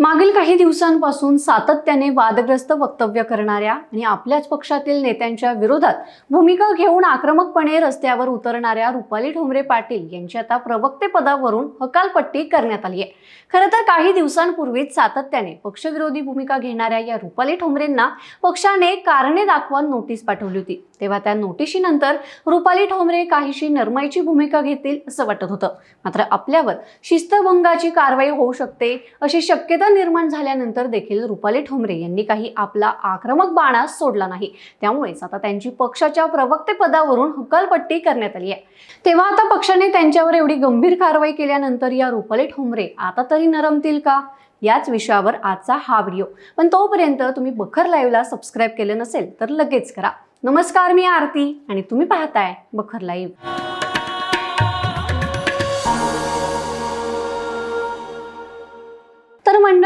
मागील काही दिवसांपासून सातत्याने वादग्रस्त वक्तव्य करणाऱ्या आणि आपल्याच पक्षातील नेत्यांच्या विरोधात भूमिका घेऊन आक्रमकपणे रस्त्यावर उतरणाऱ्या रुपाली ठोंबरे पाटील यांची आता प्रवक्तेपदावरून हकालपट्टी करण्यात आली आहे. खरं तर काही दिवसांपूर्वीच सातत्याने पक्षविरोधी भूमिका घेणाऱ्या या रुपाली ठोंबरेंना पक्षाने कारणे दाखवा नोटीस पाठवली होती. तेव्हा त्या नोटिशीनंतर रुपाली ठोंबरे काहीशी नरमाईची भूमिका घेतील असं वाटत होतं. मात्र आपल्यावर शिस्तभंगाची कारवाई होऊ शकते अशी शक्यता निर्माण झाल्यानंतर देखील रुपाली ठोंबरे यांनी काही आपला आक्रमक बाणा सोडला नाही. त्यामुळेच आता त्यांची पक्षाच्या प्रवक्तेपदावरून हकालपट्टी करण्यात आली आहे. तेव्हा आता पक्षाने त्यांच्यावर एवढी गंभीर कारवाई केल्यानंतर या रुपाली ठोंबरे आता तरी नरमतील का? याच विषयावर आजचा हा व्हिडिओ पण तोपर्यंत तुम्ही बखर लाईव्हला सबस्क्राईब केलं नसेल तर लगेच करा. नमस्कार मी आरती आणि तुम्ही पाहताय बखर लाईव्ह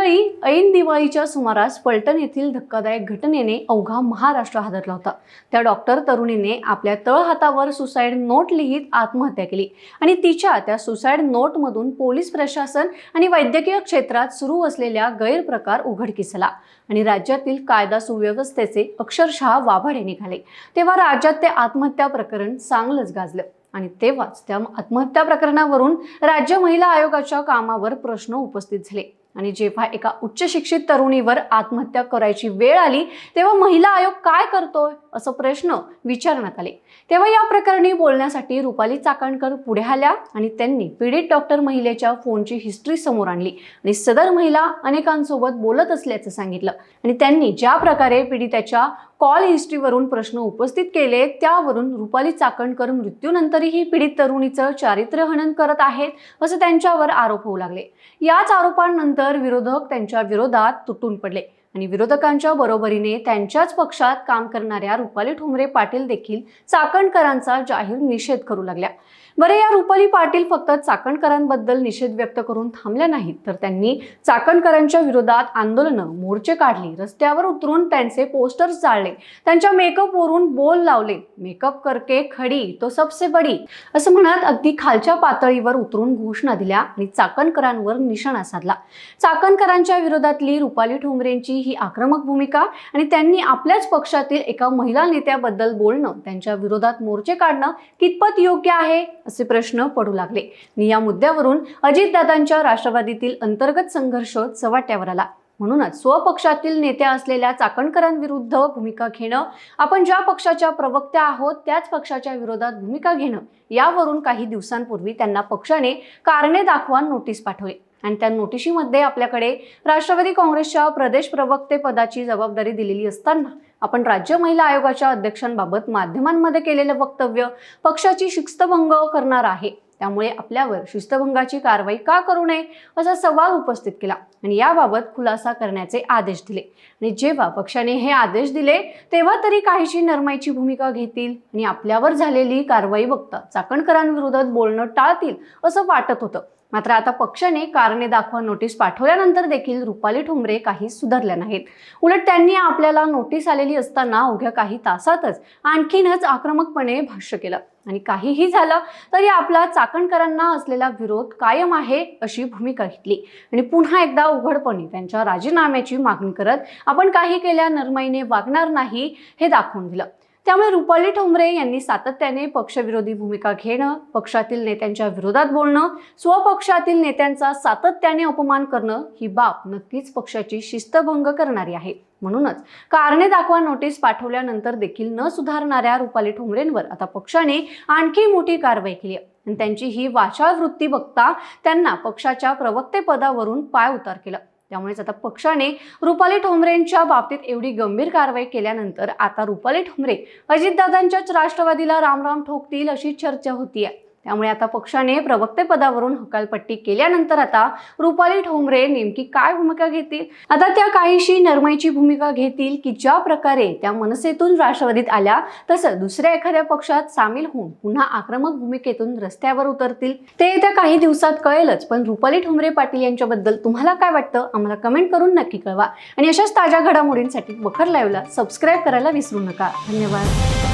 मंडळी ऐन दिवाळीच्या सुमारास पलटण येथील धक्कादायक घटनेने अवघा महाराष्ट्र हादरला होता. त्या डॉक्टर तरुणीने आपल्या तळहातावर सुसाईड नोट लिहित आत्महत्या केली आणि तिच्या त्या सुसाईड नोटमधून पोलीस प्रशासन आणि वैद्यकीय क्षेत्रात सुरू असलेल्या गैरप्रकार उघडकीस आला आणि राज्यातील कायदा सुव्यवस्थेचे अक्षरशः वाभाडे निघाले. तेव्हा राज्यात ते आत्महत्या प्रकरण चांगलंच गाजलं आणि तेव्हाच त्या आत्महत्या प्रकरणावरून राज्य महिला आयोगाच्या कामावर प्रश्न उपस्थित झाले. आणि जेव्हा एका उच्च शिक्षित तरुणीवर आत्महत्या करायची वेळ आली तेव्हा महिला आयोग काय करतोय? असं प्रश्न विचारण्यात आले. तेव्हा या प्रकरणी बोलण्यासाठी रुपाली चाकणकर पुढे आल्या आणि त्यांनी पीडित डॉक्टर महिलेच्या फोनची हिस्ट्री समोर आणली आणि सदर महिला अनेकांसोबत बोलत असल्याचं सांगितलं. आणि त्यांनी ज्या प्रकारे पीडिताच्या कॉल हिस्ट्रीवरून प्रश्न उपस्थित केले त्यावरून रुपाली चाकणकर मृत्यूनंतरही पीडित तरुणीचं चारित्र्य हनन करत आहेत असं त्यांच्यावर आरोप होऊ लागले. याच आरोपांनंतर विरोधक त्यांच्या विरोधात तुटून पडले आणि विरोधकांच्या बरोबरीने त्यांच्याच पक्षात काम करणाऱ्या रुपाली ठोंबरे पाटील देखील चाकणकरांचा जाहीर निषेध करू लागल्या. बरे या रुपाली पाटील फक्त चाकणकरांबद्दल निषेध व्यक्त करून थांबल्या नाहीत तर त्यांनी चाकणकरांच्या विरोधात आंदोलनं मोर्चे काढली रस्त्यावर उतरून त्यांचे पोस्टर्स जाळले त्यांच्या मेकअपवरून बोल लावले मेकअप करके खडी तो सबसे बडी असं म्हणत अगदी खालच्या पातळीवर उतरून घोषणा दिल्या आणि चाकणकरांवर निशाणा साधला. चाकणकरांच्या विरोधातली रुपाली ठोंबरेंची ही आक्रमक भूमिका आणि त्यांनी आपल्याच पक्षातील एका महिला नेत्याबद्दल बोलणं त्यांच्या विरोधात मोर्चे काढणं कितपत योग्य आहे? असे प्रश्न पडू लागले. आणि या मुद्द्यावरून अजितदादांच्या राष्ट्रवादीतील अंतर्गत संघर्ष चव्हाट्यावर आला. म्हणूनच स्वपक्षातील नेत्या असलेल्या चाकणकरांविरुद्ध भूमिका घेणं आपण ज्या पक्षाच्या प्रवक्त्या आहोत त्याच पक्षाच्या विरोधात भूमिका घेणं यावरून काही दिवसांपूर्वी त्यांना पक्षाने कारणे दाखवा नोटीस पाठवली. आणि त्या नोटिशीमध्ये आपल्याकडे राष्ट्रवादी काँग्रेसच्या प्रदेश प्रवक्ते पदाची जबाबदारी दिलेली असताना आपण राज्य महिला आयोगाच्या अध्यक्षांबाबत माध्यमांमध्ये केलेलं वक्तव्य पक्षाची शिस्तभंग करणार आहे. त्यामुळे आपल्यावर शिस्तभंगाची कारवाई का करू नये असा सवाल उपस्थित केला आणि याबाबत खुलासा करण्याचे आदेश दिले. आणि जेव्हा पक्षाने हे आदेश दिले तेव्हा तरी काहीशी नरमाईची भूमिका घेतील आणि आपल्यावर झालेली कारवाई बघता चाकणकरांविरोधात बोलणं टाळतील असं वाटत होतं. मात्र आता पक्षाने कारणे दाखवा नोटीस पाठवल्यानंतर देखील रुपाली ठोंबरे काही सुधारल्या नाहीत. उलट त्यांनी आपल्याला नोटीस आलेली असताना अवघ्या काही तासातच आणखीनच आक्रमकपणे भाष्य केलं. आणि काहीही झालं तरी आपला चाकणकरांना असलेला विरोध कायम आहे अशी भूमिका घेतली. आणि पुन्हा एकदा उघडपणे त्यांच्या राजीनाम्याची मागणी करत आपण काही केल्या नरमाईने वागणार नाही हे दाखवून दिलं. त्यामुळे रुपाली ठोंबरे यांनी सातत्याने पक्षविरोधी भूमिका घेणं पक्षातील नेत्यांच्या विरोधात बोलणं स्वपक्षातील नेत्यांचा सातत्याने अपमान करणं ही बाब नक्कीच पक्षाची शिस्तभंग करणारी आहे. म्हणूनच कारणे दाखवा नोटीस पाठवल्यानंतर देखील न सुधारणाऱ्या रुपाली ठोंबरेंवर आता पक्षाने आणखी मोठी कारवाई केली आहे. आणि त्यांची ही वाचाळ वृत्ती बघता त्यांना पक्षाच्या प्रवक्तेपदावरून पाय उतार केला. त्यामुळेच आता पक्षाने रुपाली ठोंबरेंच्या बाबतीत एवढी गंभीर कारवाई केल्यानंतर आता रुपाली ठोंबरे अजितदादांच्याच राष्ट्रवादीला रामराम ठोकतील अशी चर्चा होती आहे त्यामुळे आता पक्षाने प्रवक्तेपदावरून हकालपट्टी केल्यानंतर आता रुपाली ठोंबरे नेमकी काय भूमिका घेतील? आता त्या काहीशी नरमाईची भूमिका घेतील की ज्या प्रकारे त्या मनसेतून राष्ट्रवादीत आल्या तसं दुसऱ्या एखाद्या पक्षात सामील होऊन पुन्हा आक्रमक भूमिकेतून रस्त्यावर उतरतील. ते येत्या काही दिवसात कळेलच पण रुपाली ठोंबरे पाटील यांच्याबद्दल तुम्हाला काय वाटतं? आम्हाला कमेंट करून नक्की कळवा. आणि अशाच ताज्या घडामोडींसाठी बखर लाईव्हला सबस्क्राईब करायला विसरू नका. धन्यवाद.